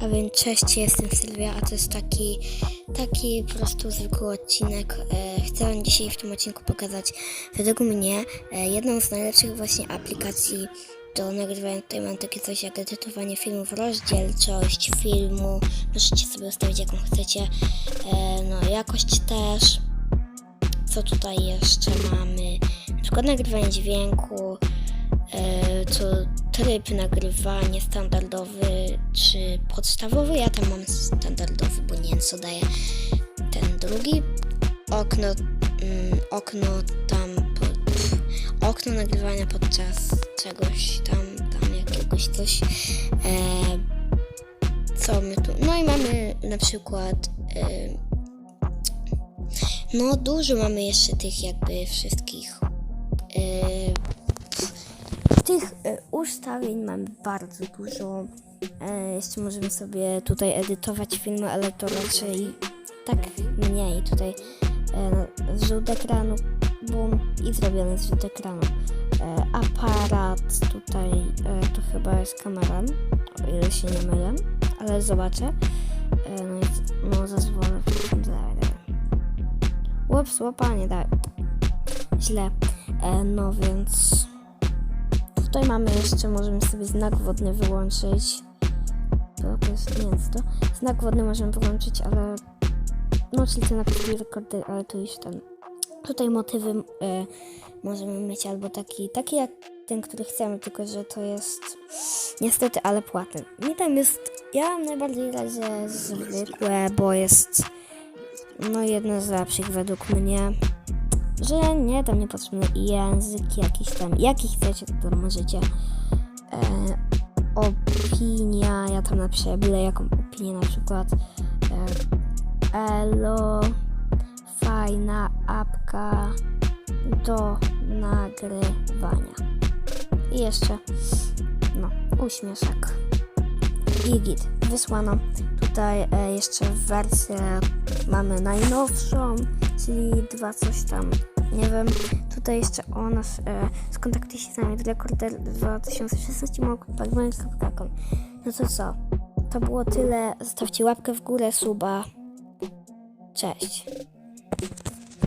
A więc cześć, jestem Sylwia, a to jest taki, taki po prostu zwykły odcinek. E, chcę Wam dzisiaj w tym odcinku pokazać, według mnie, e, jedną z najlepszych właśnie aplikacji do nagrywania. Tutaj mam takie coś jak edytowanie filmów, rozdzielczość filmu. Możecie sobie ustawić jaką chcecie. E, no, jakość też. Co tutaj jeszcze mamy? Na przykład nagrywanie dźwięku, co tryb nagrywania standardowy czy podstawowy. Ja tam mam standardowy, bo nie wiem co daje ten drugi. Okno, mm, okno tam, okno nagrywania podczas czegoś tam, tam jakiegoś coś. E, co my tu? No i mamy na przykład. E, no, dużo mamy jeszcze tych jakby wszystkich. Yy, tych e, ustawień mamy bardzo dużo. E, jeszcze możemy sobie tutaj edytować filmy, ale to raczej tak mniej. Tutaj e, zrzut ekranu, bum i zrobiony zrzut ekranu. Aparat, tutaj to chyba jest kamera, o ile się nie mylę, ale zobaczę. No, jest, no zezwolę. Łops, łapanie, tak. Źle. No więc tutaj mamy jeszcze, możemy sobie znak wodny wyłączyć. To, to nie. Znak wodny możemy wyłączyć, ale no, czyli ten napis rekorder, ale tu już ten. Tutaj motywy e, możemy mieć albo taki, taki jak ten, który chcemy, tylko że to jest niestety, ale płatny. Mi tam jest, ja najbardziej razie zwykłe, bo jest no jedno z lepszych według mnie. Że nie, tam nie potrzebny język jakiś tam, jaki chcecie, to możecie. E, opinia, ja tam napiszę byle jaką opinię na przykład. E, elo, fajna apka do nagrywania. I jeszcze, no, uśmieszek. I git, wysłano. Tutaj e, jeszcze wersję mamy najnowszą, czyli dwa coś tam, nie wiem. Tutaj jeszcze o nas, e, skontaktuj się z nami, rekorder 2016 małpa.com. No to co? To było tyle. Zostawcie łapkę w górę, suba. Cześć.